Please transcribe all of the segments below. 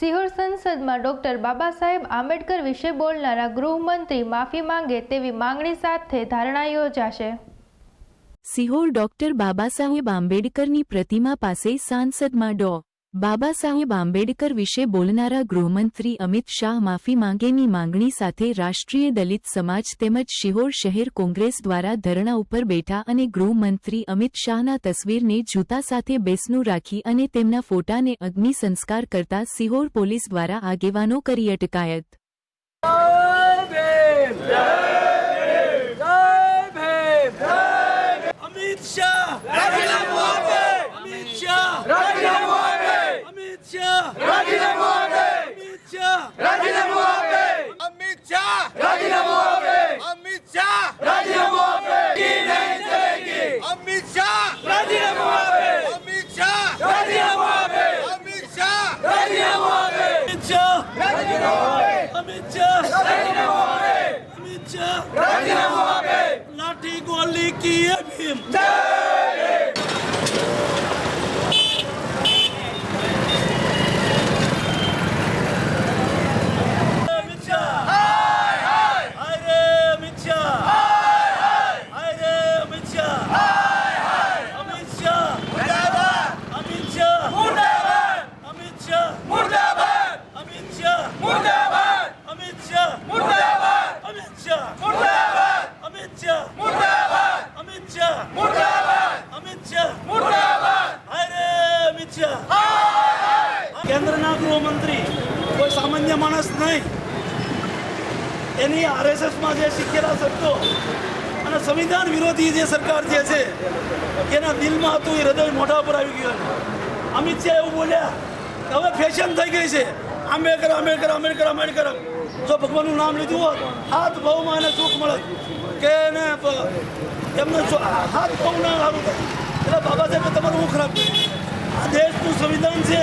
સિહોર સંસદમાં ડોક્ટર બાબા સાહેબ આંબેડકર વિશે બોલનારા ગૃહમંત્રી માફી માંગે તેવી માંગણી સાથે ધારણા યોજાશે. સિહોર ડોક્ટર બાબાસાહેબ આંબેડકરની પ્રતિમા પાસે સાંસદમાં ડો બાબા સાહેબ આંબેડકર વિશે બોલનારા ગૃહમંત્રી અમિત શાહ માફી માંગેની માંગણી સાથે રાષ્ટ્રીય દલિત સમાજ તેમજ શિહોર શહેર કોંગ્રેસ દ્વારા ધરણા ઉપર બેઠા અને ગૃહમંત્રી અમિત શાહના તસવીરને જૂતા સાથે બેસનું રાખી અને તેમના ફોટાને અગ્નિ સંસ્કાર કરતા સિહોર પોલીસ દ્વારા આગેવાનો કરી અટકાયત. Türkiye'ye miyim? Değilim. Burada var! Amit Şah! Var! Amit Şah! નહીં એની આરએસએસમાં જે શીખેલા શબ્દો અને સંવિધાન વિરોધી જે સરકાર જે છે, એના દિલમાં હતું, એ હૃદય મોઢા પર આવી ગયું અમિત શાહ એવું બોલ્યા હવે ફેશન થઈ ગઈ છે. આંબેડકર આંબેડકર આંબેડકર આંબેડકર. જો ભગવાનનું નામ લીધું હોત, હાથ ભાવમાં એને સુખ મળે કે એને એમને હાથ ભાવ ના સારું થાય. એટલે બાબા સાહેબ તમારું હું ખરાબ કર્યું આ દેશનું સંવિધાન છે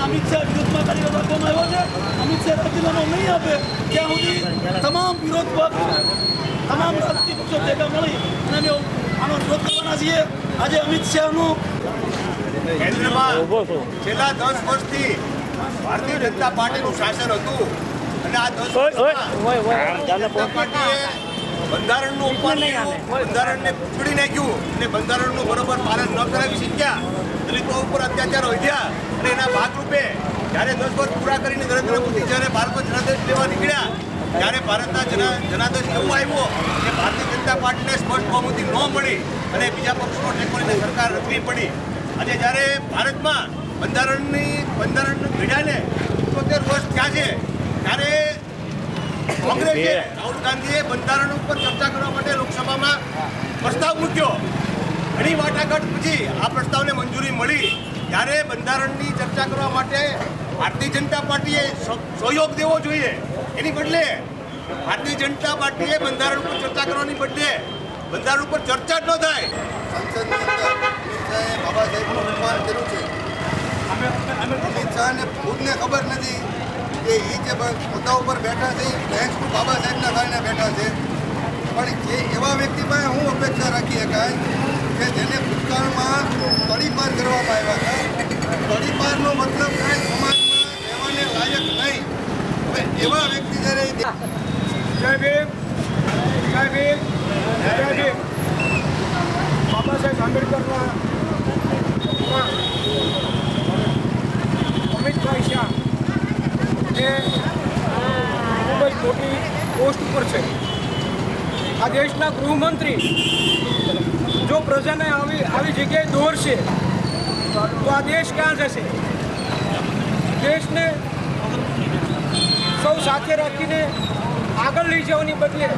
અમિત શાહ વિરોધમાં કાર્યક્રમ રાખવામાં આવ્યો છે અમિત શાહ રાજીનામું નહીં આપે ત્યાં સુધી તમામ વિરોધ પક્ષ તમામ રાજકીય પક્ષો ભેગા મળી અને અમે આનો વિરોધ કરવાના છીએ આજે અમિત શાહનું છેલ્લા દસ વર્ષથી ભારતીય જનતા પાર્ટીનું શાસન હતું અને આ દસ વર્ષમાં જનતા પાર્ટીએ બંધારણનું ઉપર બંધારણને પૂછડી નાખ્યું અને બંધારણનું બરોબર પાલન ન કરાવી શીખ્યા દલિતો ઉપર અત્યાચારો વધ્યા અને એના ભાગરૂપે જ્યારે દસ વર્ષ પૂરા કરીને નરેન્દ્ર મોદી જ્યારે ભારતમાં જનાદેશ લેવા નીકળ્યા ત્યારે ભારતના જના જનાદેશ એવું આવ્યો કે ભારતીય જનતા પાર્ટીને સ્પષ્ટ બહુમતી ન મળી અને બીજા પક્ષનો ટેકો લઈને સરકાર રચવી પડી. આજે જ્યારે ભારતમાં બંધારણની બંધારણની ઘડ્યાને ઇકોતેર વર્ષ થયા છે કોંગ્રેસે રાહુલ ગાંધીએ બંધારણ ઉપર ચર્ચા કરવા માટે લોકસભામાં પ્રસ્તાવ મૂક્યો. ઘણી વાટાઘાટ પછી આ પ્રસ્તાવને મંજૂરી મળી. ત્યારે બંધારણની ચર્ચા કરવા માટે ભારતીય જનતા પાર્ટીએ સહયોગ દેવો જોઈએ. એની બદલે ભારતીય જનતા પાર્ટીએ બંધારણ ઉપર ચર્ચા કરવાની બદલે બંધારણ ઉપર ચર્ચા જ ન થાય. બાબા સાહેબનું અપમાન કર્યું છે. અમિત શાહને ખુદને ખબર નથી. કે એ જે મુદ્દા ઉપર બેઠા છે એ બાબા સાહેબના કારણે બેઠા છે. પણ જે એવા વ્યક્તિ પાસે હું અપેક્ષા રાખી શકાય કે જેને ભૂતકાળમાં તડીપાર કરવામાં આવ્યા હતા. તડીપારનો મતલબ કાંઈ સમાજમાં રહેવાને લાયક નહીં હવે એવા વ્યક્તિ જ્યારે જય ભીમ જય ભીમ જય ભીમ બાબા સાહેબ આંબેડકરના માં અમિતભાઈ શાહ એ ખૂબ જ મોટી પોસ્ટ ઉપર છે. આ દેશના ગૃહમંત્રી જો પ્રજાને આવી આવી જગ્યાએ દોરશે, તો આ દેશ ક્યાં જશે? દેશને સૌ સાથે રાખીને આગળ લઈ જવાની બદલે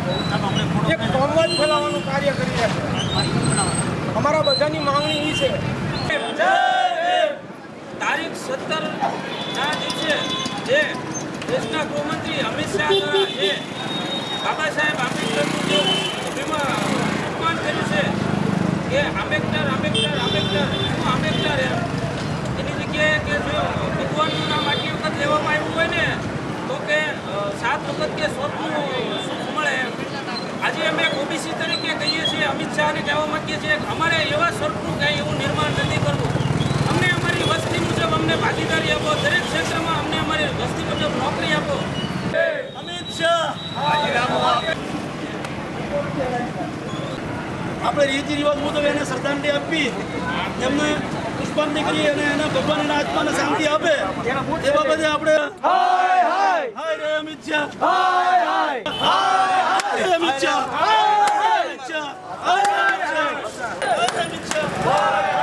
એક કોમવાદ ફેલાવવાનું કાર્ય કરી રહ્યા છે. અમારા બધાની માંગણી એ છે. તારીખ સત્તર ના દિવસે જે દેશના ગૃહમંત્રી અમિત શાહ દ્વારા જે બાબા સાહેબ આંબેડકરનું જે અભિમા- અપમાન કર્યું છે કે આંબેડકર આંબેડકર આંબેડકર શું આંબેડકર એમ. એની જગ્યાએ કે જો ભગવાનનું નામ આટલી વખત લેવામાં આવ્યું હોય ને તો કે સાત વખત કે સ્વર્ગનું સુખ મળે આજે અમે ઓબીસી તરીકે કહીએ છીએ અમિત શાહને કહેવા માંગીએ છીએ કે અમારે એવા સ્વર્ગનું કાંઈ એવું નિર્માણ નથી કરવું અમને અમારી વસ્તી મુજબ અમને અમને ભાગીદારી આપો દરેક ક્ષેત્રમાં અમને અમારી વસ્તી મુજબ નોકરી આપો અમિત શાહ આપણે રીતિ રિવાજ મુજબ એને શ્રદ્ધાંજલિ આપી એમને પુષ્પાંજલિ કરી અને એના ભગવાન એના આત્માને શાંતિ આપે. એ બાબતે આપણે હાય રે અમિત શાહ. હાય હાય, અમિત શાહ. હાય, અમિત શાહ. હાય શાહ. હાય રે અમિત શાહ હાય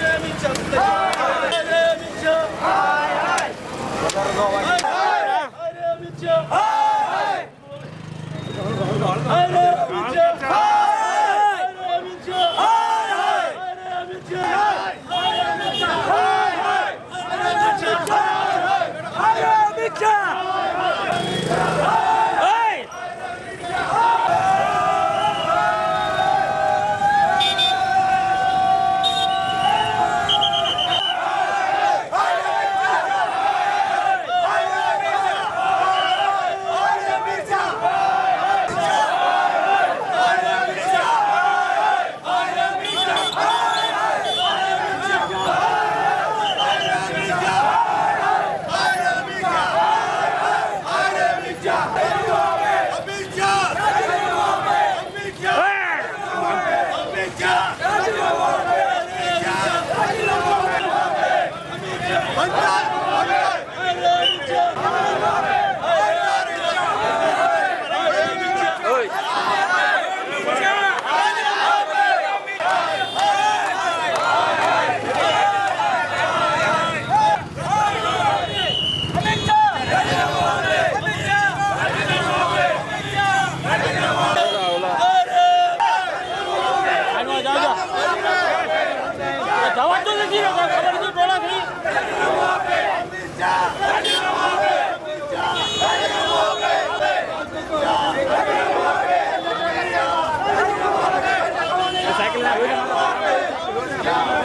રે અમિત શાહ હાય રે અમિત શાહ હાય રે અમિત શાહ અમિત આવા બધા